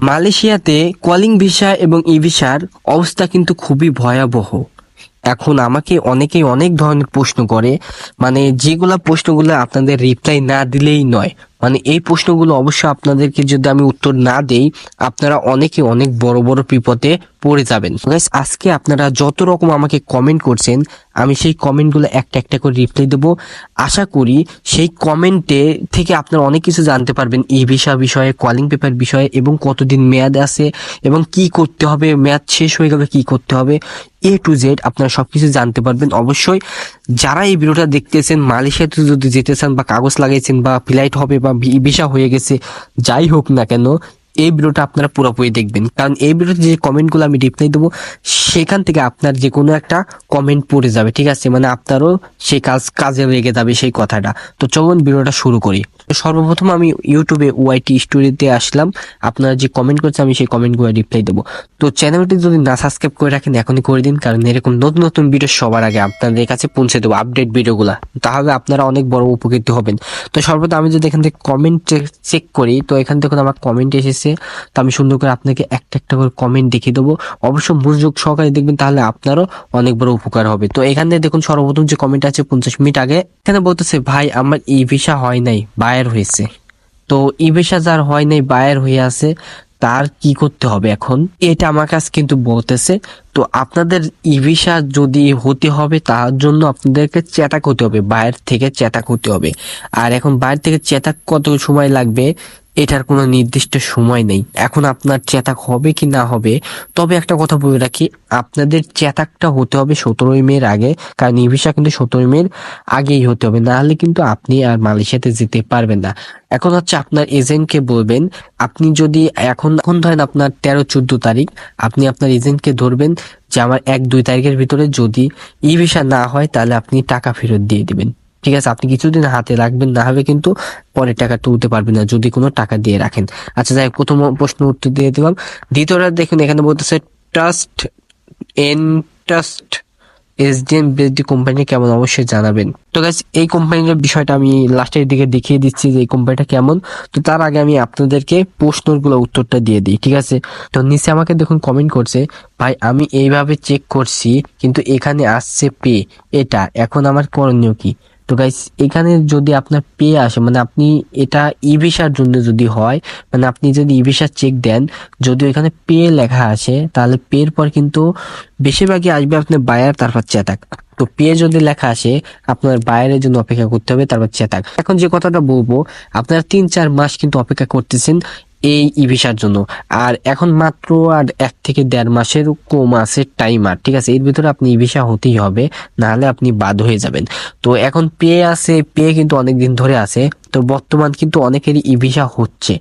মালয়েশিয়াতে calling visa এবং ই ভিসার অবস্থা কিন্তু খুবই ভয়াবহ। এখন আমাকে অনেকেই অনেক ধরনের প্রশ্ন করে মানে যেগুলা প্রশ্নগুলো আপনাদের রিপ্লাই না দিলেই নয়। মানে এই প্রশ্নগুলো অবশ্যই আপনাদেরকে যদি আমি উত্তর না দেই, আপনারা অনেকে অনেক বড় বড় বিপদে পড়ে যাবেন। আজকে আপনারা যত রকম আমাকে কমেন্ট করছেন, আমি সেই কমেন্টগুলো একটা একটা করে রিপ্লাই দেবো। আশা করি সেই কমেন্টে থেকে আপনারা অনেক কিছু জানতে পারবেন ই ভিসা বিষয়ে কলিং পেপার বিষয়ে, এবং কতদিন মেয়াদ আছে, এবং কি করতে হবে, মেয়াদ শেষ হয়ে গেলে কি করতে হবে এ টু জেড আপনারা সবকিছু জানতে পারবেন অবশ্যই। যারা এই ভিডিওটা দেখতেছেন, মালয়েশিয়াতে যদি যেতে চান বা কাগজ লাগাইছেন বা ফ্লাইট হবে বা ভি- ভিসা হয়ে গেছে যাই হোক না কেন এই ভিডিওটা আপনারা পুরোপুরি দেখবেন। কারণ এই ভিডিওতে যে কমেন্টগুলো আমি রিপ্লাই দেবো, সেখান থেকে আপনার যে কোনো একটা কমেন্ট পড়ে যাবে, ঠিক আছে? মানে আপনারও সেই কাজ, কাজে লেগে যাবে সেই কথাটা। তো চলুন ভিডিওটা শুরু করি। তো সর্বপ্রথম আমি ইউটিউবে ওয়াইটি স্টোরিতে আসলাম। আপনারা যে কমেন্ট করছে, আমি সেই কমেন্টগুলো রিপ্লাই দেবো। তো চ্যানেলটি যদি না সাবস্ক্রাইব করে রাখেন, এখনই করে দিন। কারণ এরকম নতুন নতুন ভিডিও সবার আগে আপনাদের কাছে পৌঁছে দেবো আপডেট ভিডিওগুলো তাহলে আপনারা অনেক বড় উপকৃত হবেন। তো সর্বদা আমি যদি এখান থেকে কমেন্ট চেক করি, তো এখান থেকে আমার কমেন্ট এসেছে। তো আমি সুন্দর করে আপনাকে একটা একটা করে কমেন্ট দেখিয়ে দেবো। অবশ্য মনোযোগ সহকারে দেখবেন, তাহলে আপনারও অনেক বড় উপকার হবে। তো এখান দেখুন, সর্বপ্রথম যে কমেন্ট আছে পঞ্চাশ মিনিট আগে, এখানে বলতেছে, ভাই, আমার ই ভিসা হয় নাই, বায়ের হয়েছে। তো ই ভিসা যার হয় নাই, বায়ের হয়ে আছে, তার কি করতে হবে এখন? এটা আমার কাছে কিন্তু বলতেছে, তো আপনাদের ই ভিসা যদি হতে হবে, তার জন্য আপনাদেরকে চেটাক হতে হবে বাইরে থেকে চেটাক হতে হবে। আর এখন বাইরে থেকে চেটাক কত সময় লাগবে? এটার কোনো নির্দিষ্ট সময় নেই। এখন আপনার চেতাক হবে কি না হবে? তবে একটা কথা বলে রাখি, আপনাদের চেতাকটা হতে হবে সতেরোই মের আগে, কারণ ই ভিসা কিন্তু সতেরোই মের আগেই হতে হবে। না হলে কিন্তু আপনি আর মালয়েশিয়াতে যেতে পারবেন না। এখন হচ্ছে আপনার এজেন্টকে বলবেন, আপনি যদি এখন এখন ধরেন আপনার তেরো, চোদ্দ তারিখ, আপনি আপনার এজেন্টকে ধরবেন যে আমার এক, দুই তারিখের ভিতরে যদি ই ভিসা না হয়, তাহলে আপনি টাকা ফেরত দিয়ে দিবেন। ঠিক আছে, আপনি কিছুদিন হাতে রাখবেন, না হবে কিন্তু পরে টাকা তুলতে পারবেন না, যদি কোনো টাকা দিয়ে রাখেন। আচ্ছা যাই প্রথম প্রশ্ন উত্তর দিয়ে দিলাম। দ্বিতীয়টা দেখুন, এখানে বলতেছে ট্রাস্ট এন ট্রাস্ট এসডিএম বেসডি কোম্পানি কেমন? অবশ্যই জানাবেন। তো গাইস এই কোম্পানির বিষয়টা আমি লাস্টের দিকে দেখিয়ে দিচ্ছি যে এই কোম্পানিটা কেমন। তো তার আগে আমি আপনাদেরকে প্রশ্নগুলো উত্তরটা দিয়ে দিই, ঠিক আছে? তো নিচে আমাকে দেখুন কমেন্ট করছে, ভাই, আমি এইভাবে চেক করছি, কিন্তু এখানে আসছে পে এটা, এখন আমার করণীয় কি? তো গাইস এখানে যদি আপনার পে আসে মানে আপনি এটা ই ভিসার জন্য যদি হয় মানে আপনি যদি ই ভিসা চেক দেন, যদি এখানে পে লেখা আসে তাহলে পের পর কিন্তু বেশিরভাগই আসবে আপনার বায়ার তারপর চেতাক। তো পে যদি লেখা আসে, আপনার বায়ারের জন্য অপেক্ষা করতে হবে, তারপর চেতাক। এখন যে কথাটা বলব, আপনারা তিন চার মাস কিন্তু অপেক্ষা করতেছেন এই ই ভিসার জন্য। আর এখন মাত্র আর এক থেকে দেড় মাসের কম আছে টাইম আর ঠিক আছে? এর ভিতরে আপনি ই ভিসা হতেই হবে, নাহলে আপনি বাদ হয়ে যাবেন। তো এখন পেয়ে আছে, পেয়ে কিন্তু অনেক দিন ধরে আছে। তো বর্তমান কিন্তু অনেকেরই ই ভিসা হচ্ছে।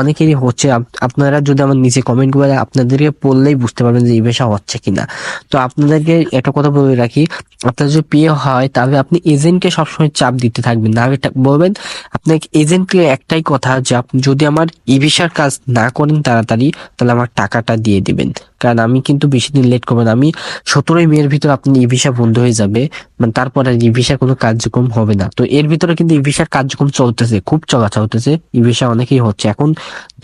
অনেকেরই হচ্ছে আপনারা যদি আমার নিচে কমেন্ট করে আপনাদেরকে পড়লেই বুঝতে পারবেন যে এই পেশা হচ্ছে কিনা। তো আপনাদেরকে একটা কথা বলে রাখি, আপনার যদি পেয়ে হয়, তাহলে আপনি এজেন্টকে সবসময় চাপ দিতে থাকবেন না। বলবেন, আপনাকে এজেন্টকে একটাই কথা যে আপনি যদি আমার ই কাজ না করেন তাড়াতাড়ি, তাহলে আমার টাকাটা দিয়ে দিবেন। কারণ আমি কিন্তু বেশি দিন লেট করব না। আমি সতেরোই মেয়ের ভিতর আপনি ই ভিসা বন্ধ হয়ে যাবে মানে তারপর ই ভিসা কোনো কার্যক্রম হবে না। তো এর ভিতরে কিন্তু ই ভিসার কার্যক্রম চলতেছে, খুব চলা চলতেছে ই ভিসা অনেকেই হচ্ছে। এখন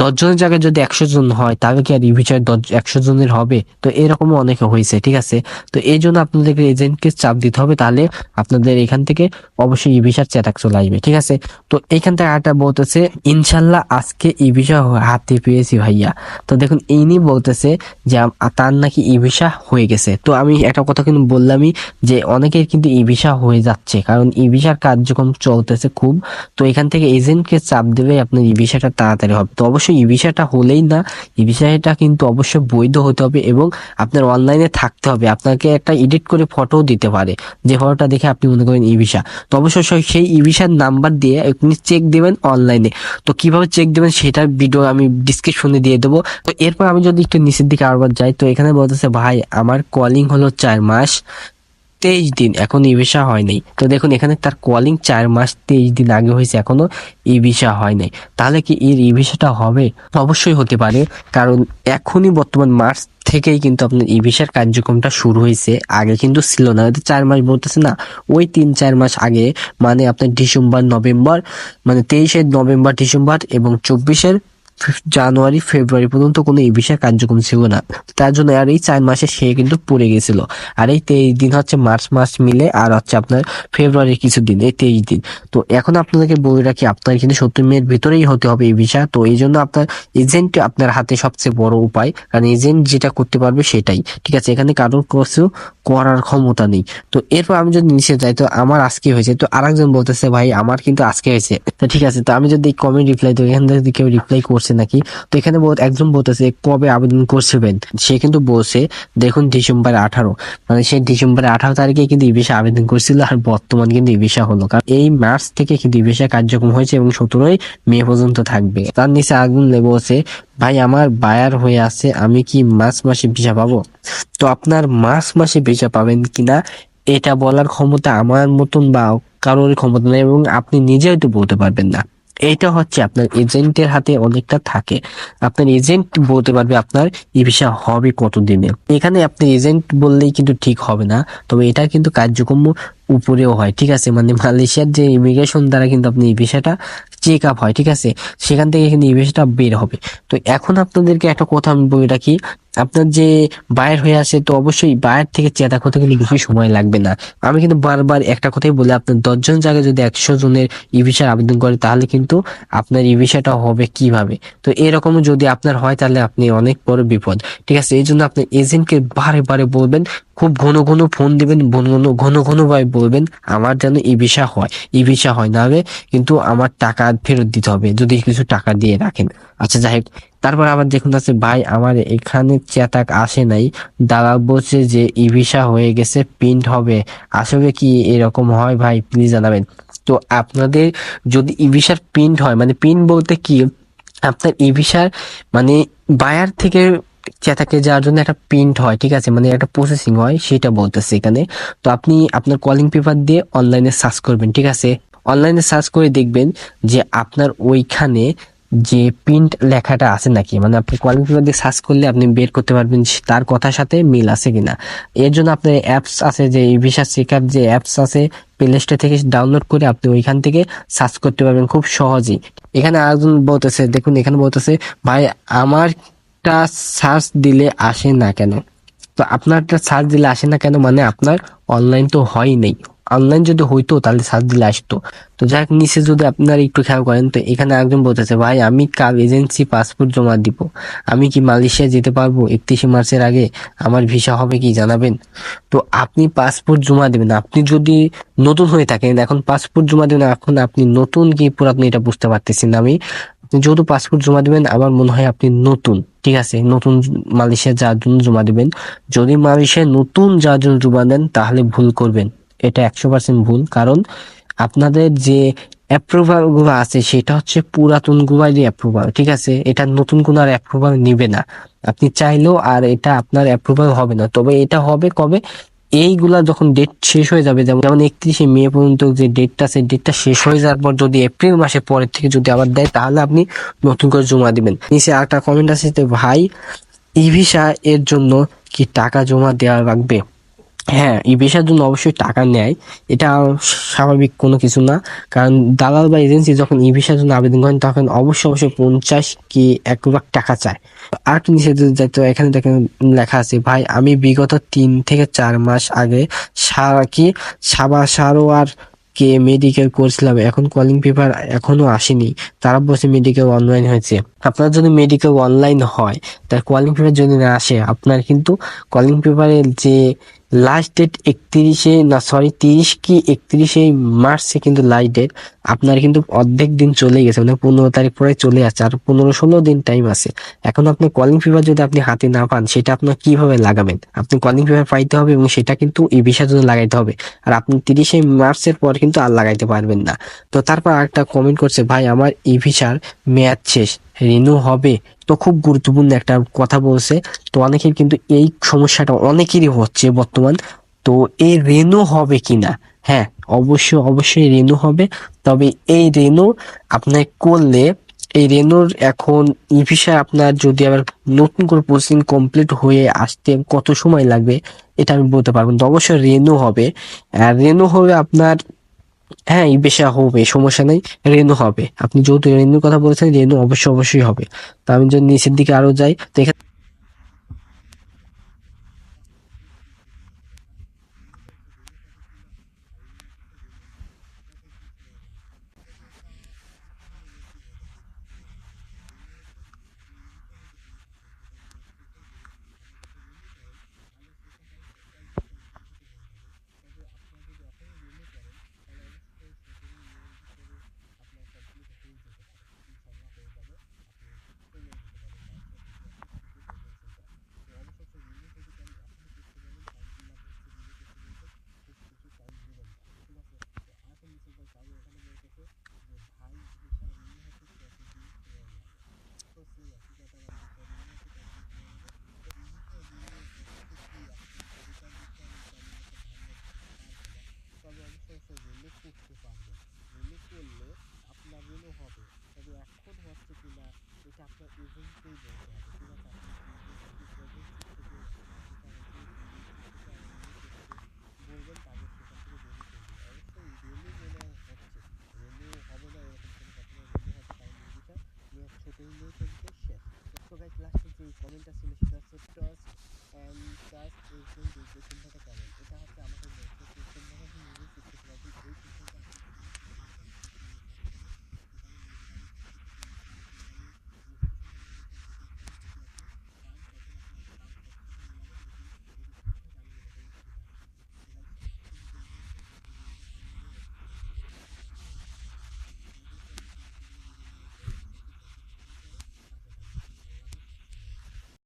দশ জনের জায়গায় যদি একশো জন হয়, তাহলে কি আর ই ভিসায় দশ, একশো জনের হবে? তো এরকমও অনেকে হয়েছে, ঠিক আছে? তো এই জন্য আপনাদেরকে এজেন্টকে চাপ দিতে হবে, তাহলে আপনাদের এখান থেকে অবশ্যই ই ভিসার চেতাক চলে আসবে, ঠিক আছে? তো এখান থেকে আরেকটা বলতেছে, ইনশাল্লাহ আজকে ই ভিসা হাতে পেয়েছি ভাইয়া। তো দেখুন, ইনি বলতেছে যে তার নাকি ই ভিসা হয়ে গেছে। তো আমি একটা কথা কিন্তু বললামই যে অনেকের কিন্তু ই ভিসা হয়ে যাচ্ছে, কারণ ই ভিসার কার্যক্রম চলতেছে খুব। তো এখান থেকে এজেন্টকে চাপ দেবে আপনার ই ভিসাটা তাড়াতাড়ি হবে। তো অবশ্যই ই ভিসাটা হলেই না, ই ভিসাটা কিন্তু অবশ্যই বৈধ হতে হবে এবং আপনার অনলাইনে থাকতে হবে। আপনাকে একটা এডিট করে ফটো দিতে পারে, যে ফটোটা দেখে আপনি মনে করেন ই ভিসা। তো অবশ্যই সেই- ই ভিসার নাম্বার দিয়ে আপনি চেক দেবেন অনলাইনে। তো কীভাবে চেক দেবেন সেটার ভিডিও আমি ডিসক্রিপশনে দিয়ে দেবো। তো এরপর আমি যদি একটু নিচের দিকে আরবার যাই তো এখানে বলতেছে, ভাই, আমার কলিং হলো চার মাস তেইশ দিন, এখন ই ভিসা হয় নাই। তো দেখুন, এখানে তার কলিং চার মাস তেইশ দিন আগে হয়েছে, এখনও ই ভিসা হয় নাই। তাহলে কি এর ই ভিসাটা হবে? অবশ্যই হতে পারে, কারণ এখনই বর্তমান মার্চ থেকেই কিন্তু আপনার ই ভিসার কার্যক্রমটা শুরু হয়েছে। আগে কিন্তু ছিল না, হয়তো চার মাস বলতেছে না, ওই তিন চার মাস আগে মানে আপনার ডিসেম্বর, নভেম্বর মানে তেইশে নভেম্বর, ডিসেম্বর এবং চব্বিশের জানুয়ারি, ফেব্রুয়ারি পর্যন্ত কোনো ই ভিসা কার্যক্রম ছিল না। তার জন্য আর এই চার মাসে সে কিন্তু পড়ে গেছিল। আর এই তেইশ দিন হচ্ছে মার্চ মাস মিলে আর হচ্ছে আপনার ফেব্রুয়ারির কিছু দিন, এই তেইশ দিন। তো এখন আপনাদেরকে বলে রাখি, আপনার কিন্তু সত্তর মিনিট ভিতরেই হতে হবে এই ভিসা তো এই জন্য আপনার এজেন্ট আপনার হাতে সবচেয়ে বড় উপায়, কারণ এজেন্ট যেটা করতে পারবে সেটাই। ঠিক আছে, এখানে কারোর কিছু করার ক্ষমতা নেই। তো এরপর আমি যদি নিচে যাই, তো আমার আজকে হয়েছে, তো আরেকজন বলতেছে, ভাই, আমার কিন্তু আজকে হয়েছে। তো ঠিক আছে, তো আমি যদি কমেন্ট রিপ্লাই তো এখান থেকে কেউ রিপ্লাই করছে নাকি? তো এখানে একজন বলতেছে কবে আবেদন করছিলেন সে কিন্তু বলছে, দেখুন ডিসেম্বর আঠারো। মানে সে ডিসেম্বর আঠারো তারিখে কিন্তু ই ভিসা আবেদন করছিল আর বর্তমান কিন্তু ই ভিসা হলো। কারণ এই মার্চ থেকে কিন্তু ই ভিসা কার্যক্রম হয়েছে এবং সতেরোই মে পর্যন্ত থাকবে। তার নিচে আগুন বলছে, ভাই, আমার বায়ার হয়ে আছে, আমি কি মার্চ মাসে ভিসা পাবো? তো আপনার মার্চ মাসে ভিসা পাবেন কিনা, এটা বলার ক্ষমতা আমার মতন বা কারোর ক্ষমতা নেই এবং আপনি নিজেও তো বলতে পারবেন না। এইটা হচ্ছে আপনার এজেন্টের হাতে অনেকটা থাকে। আপনার এজেন্ট বলতে পারবে আপনার ই ভিসা হবে কতদিনে। এখানে আপনি এজেন্ট বললেই কিন্তু ঠিক হবে না। তবে এটা কিন্তু কার্যক্রম উপরেও হয়, ঠিক আছে? মানে মালয়েশিয়ার যে ইমিগ্রেশন দ্বারা কিন্তু আপনি এই ভিসাটা চেক আপ হয়, ঠিক আছে? সেখান থেকে কিন্তু এই ভিসাটা বের হবে। তো এখন আপনাদেরকে একটা কথা আমি বলে রাখি, আপনার যে বায়ের হয়ে আসে তো অবশ্যই বায়ের থেকে চেতা করতে গেলে বেশি সময় লাগবে না। আমি কিন্তু বারবার একটা কথাই বলে, আপনার দশজন জায়গায় যদি একশো জনের ই ভিসার আবেদন করে, তাহলে কিন্তু আপনার ই ভিসাটা হবে কীভাবে? তো এরকম যদি আপনার হয়, তাহলে আপনি অনেক বড় বিপদ, ঠিক আছে? এই জন্য আপনি এজেন্টকে বারে বারে বলবেন খুব ঘন ঘন ফোন দিবেন, ঘন ঘন ঘন ভাবে বলবেন, আমার যেন ই ভিসা হয়। ই ভিসা হয় না হবে কিন্তু আমার টাকা ফেরত দিতে হবে, যদি কিছু টাকা দিয়ে রাখেন। আচ্ছা যাই হোক, তারপর আবার দেখুন আছে, ভাই, আমার এখানে চেতাক আসে নাই। দালাল বলছে যে ই ভিসা হয়ে গেছে প্রিন্ট হবে। আসলে কি এরকম হয় ভাই? প্লিজ জানাবেন। তো আপনাদের যদি ই ভিসার প্রিন্ট হয় মানে প্রিন্ট বলতে কি, আপনার ই ভিসার মানে বায়ার থেকে চেতাকে যাওয়ার জন্য একটা প্রিন্ট হয়, ঠিক আছে? মানে একটা প্রসেসিং হয়, সেটা বলতেছে এখানে। তো আপনি আপনার কলিং পেপার দিয়ে অনলাইনে সার্চ করবেন, ঠিক আছে? অনলাইনে সার্চ করে দেখবেন যে আপনার ওইখানে যে প্রিন্ট লেখাটা আছে নাকি। মানে আপনি কলিং পেপার দিয়ে সার্চ করলে আপনি বের করতে পারবেন তার কথার সাথে মিল আছে কিনা। এর জন্য আপনার অ্যাপস আছে যে ভিসা চেকার যে অ্যাপস আছে প্লে স্টোর থেকে ডাউনলোড করে আপনি ওইখান থেকে সার্চ করতে পারবেন খুব সহজেই। এখানে আরেকজন বলতেছে, দেখুন, এখানে বলতেছে, ভাই আমারটা সার্চ দিলে আসে না কেন? তো আপনারটা সার্চ দিলে আসে না কেন? মানে আপনার অনলাইন তো হয় নাই। অনলাইন যদি হইতো, তাহলে সার্চ দিলে আসতো। তো যাই হোক নিচে যদি আপনার একটু খেয়াল করেন, তো এখানে একজন বলতেছে, ভাই, আমি কাল এজেন্সি পাসপোর্ট জমা দিব? আমি কি মালয়েশিয়া যেতে পারব একত্রিশে মার্চের আগে? আমার ভিসা হবে কি জানাবেন? তো আপনি পাসপোর্ট জমা দেবেন আপনি যদি নতুন হয়ে থাকেন, এখন পাসপোর্ট জমা দেবেন এখন আপনি নতুন কি পুরাতন এটা বুঝতে পারতেছেন আমি আপনি যেহেতু পাসপোর্ট জমা দিবেন, আমার মনে হয় আপনি নতুন, ঠিক আছে? নতুন মালয়েশিয়া যাওয়ার জন্য জমা দিবেন। যদি মালয়েশিয়া নতুন যাওয়ার জন্য জমা দেন, তাহলে ভুল করবেন। এটা একশো পার্সেন্ট ভুল, কারণ আপনাদের যে অ্যাপ্রুভালগুলো আছে, সেটা হচ্ছে পুরাতন গুলারই অ্যাপ্রুভাল ঠিক আছে? এটা নতুন কোনো আর অ্যাপ্রুভাল নিবে না। আপনি চাইলেও আর এটা আপনার অ্যাপ্রুভাল হবে না। তবে এটা হবে কবে? এইগুলা যখন ডেট শেষ হয়ে যাবে, যেমন যেমন একত্রিশে মে পর্যন্ত যে ডেটটা আছে ডেটটা শেষ হয়ে যাওয়ার পর যদি এপ্রিল মাসের পরের থেকে যদি আবার দেয়, তাহলে আপনি নতুন করে জমা দিবেন। নিচে একটা কমেন্ট আছে যে, ভাই ই ভিসা এর জন্য কি টাকা জমা দেওয়া লাগবে? হ্যাঁ ই ভিসার জন্য অবশ্যই টাকা নেয়। এটা স্বাভাবিক কোনো কিছু না। কারণ দালাল বা এজেন্সি যখন ই ভিসার জন্য আবেদন করেন, তখন অবশ্যই অবশ্যই পঞ্চাশ কি এক লাখ টাকা চায়। আর একটু নিচে তো এখানে দেখেন লেখা আছে, ভাই, আমি বিগত তিন থেকে চার মাস আগে সারা, কি সাবা সারোয়ার কে মেডিকেল করছিলাম। এখন কলিং পেপার এখনও আসেনি। তারা বলছে মেডিকেল অনলাইন হয়েছে। আপনার যদি মেডিকেল অনলাইন হয়, তার কলিং পেপার যদি না আসে, আপনার কিন্তু কলিং পেপারের যে লাস্ট ডেট একত্রিশে, না সরি তিরিশ কি একত্রিশে মার্চে কিন্তু লাস্ট ডেট আপনার কিন্তু অর্ধেক দিন চলে গেছে মানে পনেরো তারিখ পরে চলে আসছে, আর পনেরো ষোলো দিন টাইম আছে। এখন আপনি কলিং ফিভার যদি আপনি হাতে না পান, সেটা আপনার কীভাবে লাগাবেন? আপনি কলিং পেপার পাইতে হবে এবং সেটা কিন্তু এই ভিসার জন্য লাগাইতে হবে। আর আপনি তিরিশে মার্চের পর কিন্তু আর লাগাইতে পারবেন না। তো তারপর একটা কমেন্ট করছে, ভাই, আমার ই ভিসার মেয়াদ শেষ। রিনিউ হবে, তো খুব গুরুত্বপূর্ণ একটা কথা বলছে। তো অনেকের কিন্তু এই সমস্যাটা অনেকেরই হচ্ছে বর্তমান। তো এই রেনু হবে কিনা? হ্যাঁ অবশ্যই অবশ্যই রেনু হবে। তবে এই রেনু আপনার করলে, এই রেনুর এখন ই ভিসা আপনার যদি আবার নতুন করে প্রসেসিং কমপ্লিট হয়ে আসতে কত সময় লাগবে, এটা আমি বলতে পারব তো অবশ্যই রেনু হবে। আর রেনু হবে আপনার হ্যাঁ ভিসা হবে, সমস্যা নেই, রেনু হবে। আপনি যেহেতু রেনুর কথা বলেছেন, রেনু অবশ্যই অবশ্যই হবে। তো আমি যদি নিচের দিকে আরও যাই, তো এখানে dass du nicht das so tust. Ähm, das ist ein bisschen